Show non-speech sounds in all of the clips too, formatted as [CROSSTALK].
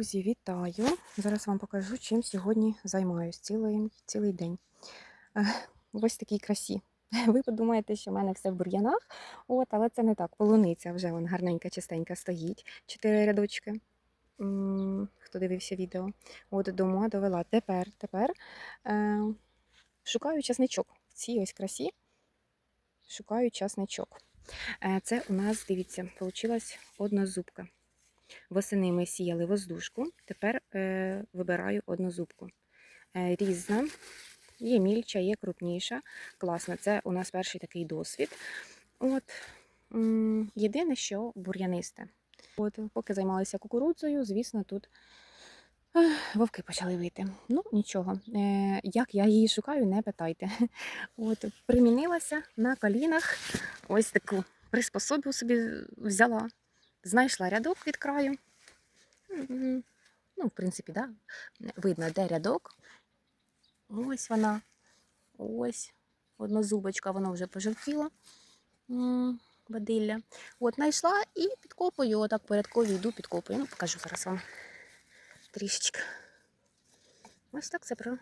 Друзі, вітаю! Зараз вам покажу, чим сьогодні займаюсь цілий, цілий день. Е, ось такій красі. [LAUGHS] Ви подумаєте, що в мене все в бур'янах, от, але це не так. Полуниця вже вон гарненька, чистенька стоїть. Чотири рядочки. Хто дивився відео? От дома довела. Тепер, тепер е, шукаю часничок. В цій ось красі шукаю часничок. Е, це у нас, дивіться, вийшла однозубка. Восени ми сіяли воздушку, тепер е, вибираю однозубку. Е, різна, є мільча, є крупніша. Класно, це у нас перший такий досвід. От, єдине, що бур'янисте. От, поки займалися кукурудзою, звісно, тут ех, вовки почали вийти. Ну, нічого. Е, як я її шукаю, не питайте. [LAUGHS] От, примінилася на колінах. Ось таку приспособу собі взяла. Знайшла рядок від краю. Ну, в принципі, да. видно, де рядок. Ось вона. Ось. Однозубочка, вона вже пожовтіла. Бадилля. От, знайшла і підкопую, отак порядкові йду, підкопую. Ну, покажу зараз вам трішечки. Ось так це про...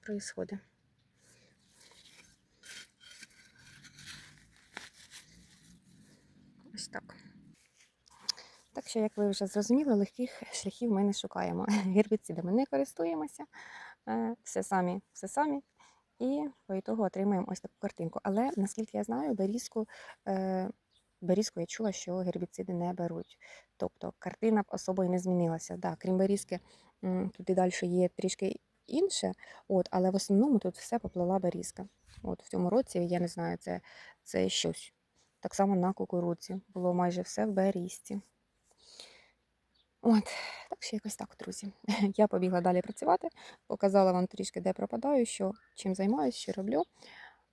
происходить. Ось так. Так що, як ви вже зрозуміли, легких шляхів ми не шукаємо. [LAUGHS] Гербіцидами не користуємося, е, все самі, все самі. І по ітогу отримуємо ось таку картинку. Але наскільки я знаю, берізку, е, берізку я чула, що гербіциди не беруть. Тобто картина б особо не змінилася. Да, крім берізки, тут і далі є трішки інше, от, але в основному тут все поплила берізка. От в цьому році, я не знаю, це, це щось. Так само на кукурудзі. Було майже все в берізці. От, так що якось так, друзі. [LAUGHS] Я побігла далі працювати, показала вам трішки, де пропадаю, що, чим займаюся, що роблю.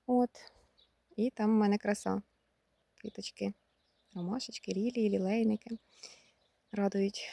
От. І там в мене краса. Квіточки, ромашечки, лілії, лілейники. Радують